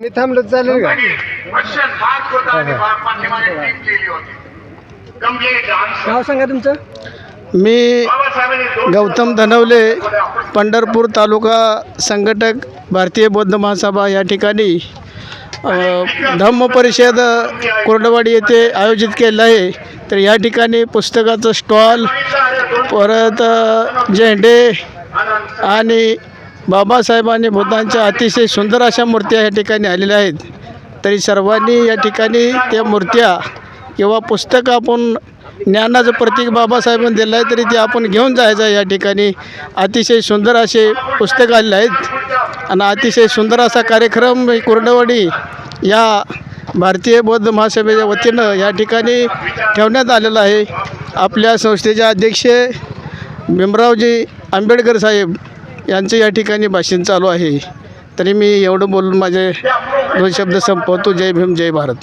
मी थांबलो चालेल का नाव सांगा तुमचं. मी गौतम धनवले पंढरपूर तालुका संघटक भारतीय बौद्ध महासभा या ठिकाणी धम्म परिषद कोरडवाडी येथे आयोजित केलं आहे. तर या ठिकाणी पुस्तकाचं स्टॉल परत झेंडे आणि बाबासाहेबांनी बुद्धांच्या अतिशय सुंदर अशा मूर्त्या या ठिकाणी आलेल्या आहेत. तरी सर्वांनी या ठिकाणी त्या मूर्त्या किंवा पुस्तकं आपण ज्ञानाचं प्रतीक बाबासाहेबांनी दिलं आहे तरी ते आपण घेऊन जायचं आहे या ठिकाणी. अतिशय सुंदर असे पुस्तकं आलेले आहेत. आणि अतिशय सुंदर असा कार्यक्रम कुर्डवाडी या भारतीय बौद्ध महासभेच्या वतीनं या ठिकाणी ठेवण्यात आलेला आहे. आपल्या संस्थेचे अध्यक्ष भीमरावजी आंबेडकर साहेब यांचं या ठिकाणी भाषण चालू आहे. तरी मी एवढं बोलून माझे दोन शब्द संपवतो. जय भीम जय भारत.